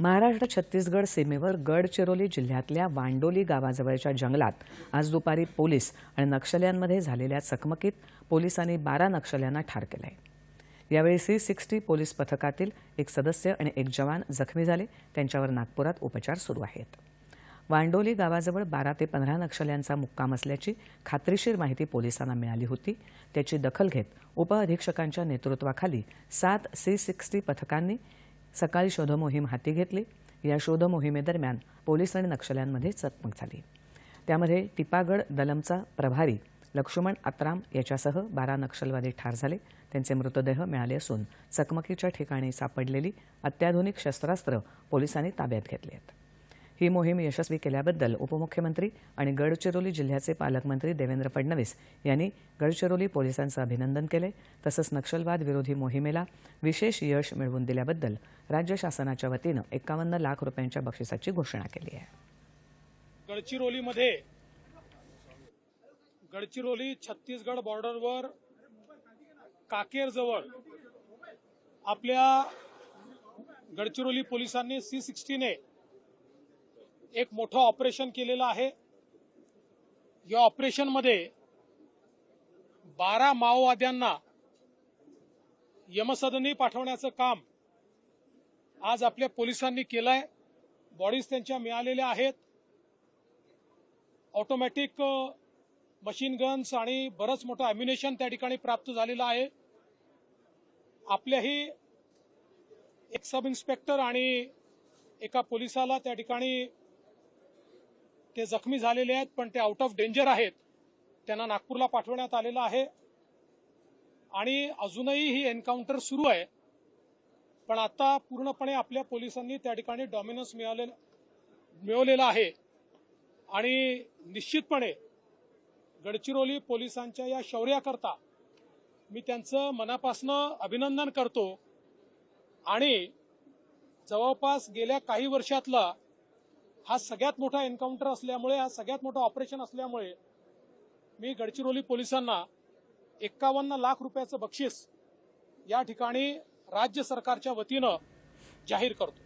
महाराष्ट्र छत्तीसगड सीमेवर गडचिरोली जिल्ह्यातल्या वांडोली गावाजवळच्या जंगलात आज दुपारी पोलीस आणि नक्षल्यांमध्ये झालेल्या चकमकीत पोलिसांनी बारा नक्षल्यांना ठार केलं आहे यावेळी सी सिक्स्टी पोलीस पथकातील एक सदस्य आणि एक जवान जखमी झाले. त्यांच्यावर नागपुरात उपचार सुरू आहेत. वांडोली गावाजवळ बारा ते पंधरा नक्षल्यांचा मुक्काम असल्याची खात्रीशीर माहिती पोलिसांना मिळाली होती. त्याची दखल घेत उपअधीक्षकांच्या नेतृत्वाखाली सात सी सिक्स्टी पथकांनी सकाळी शोधमोहीम हाती घेतली. या शोधमोहिमेदरम्यान पोलीस आणि नक्षल्यांमध्ये चकमक झाली. त्यामध्ये टिपागड दलमचा प्रभारी लक्ष्मण आत्राम याच्यासह बारा नक्षलवादी ठार झाले. त्यांचे मृतदेह मिळाले असून चकमकीच्या ठिकाणी सापडलेली अत्याधुनिक शस्त्रास्त्र पोलिसांनी ताब्यात घेतली आहेत. ही मोहीम यशस्वी केल्याबद्दल उपमुख्यमंत्री आणि गडचिरोली जिल्ह्याचे पालकमंत्री देवेंद्र फडणवीस यांनी गडचिरोली पोलिसांचं अभिनंदन केले. तसंच नक्षलवाद विरोधी मोहिमेला विशेष यश मिळवून दिल्याबद्दल राज्य शासनाच्या वतीनं एकावन्न लाख रुपयांच्या बक्षिसाची घोषणा केली आहे. गडचिरोलीमध्ये गडचिरोली छत्तीसगड बॉर्डरवर काकेरजवळ आपल्या गडचिरोली पोलिसांनी सी सिक्स्टीने एक मोठं ऑपरेशन केलेलं आहे. या ऑपरेशनमध्ये बारा माओवाद्यांना यमसदनी पाठवण्याचं काम आज आपल्या पोलिसांनी केलंय. बॉडीज त्यांच्या मिळालेल्या आहेत. ऑटोमॅटिक मशीन गन्स आणि बरंच मोठं अम्युनेशन त्या ठिकाणी प्राप्त झालेलं आहे. आपल्याही एक सब इन्स्पेक्टर आणि एका पोलिसाला त्या ठिकाणी ते जखमी झालेले आहेत पण ते आउट ऑफ डेंजर आहेत. त्यांना नागपूरला पाठवण्यात आलेलं आहे. आणि अजूनही ही एन्काउंटर सुरू आहे. पण आता पूर्णपणे आपल्या पोलिसांनी त्या ठिकाणी डॉमिनन्स मिळाले मिळवलेला आहे. आणि निश्चितपणे गडचिरोली पोलिसांच्या या शौर्याकरता मी त्यांचं मनापासनं अभिनंदन करतो. आणि जवळपास गेल्या काही वर्षातला हा सगळ्यात मोठा एन्काउंटर असल्यामुळे हा सगळ्यात मोठा ऑपरेशन असल्यामुळे मी गडचिरोली पोलिसांना एक्कावन्न लाख रुपयाचं बक्षीस या ठिकाणी राज्य सरकारच्या वतीनं जाहीर करतो.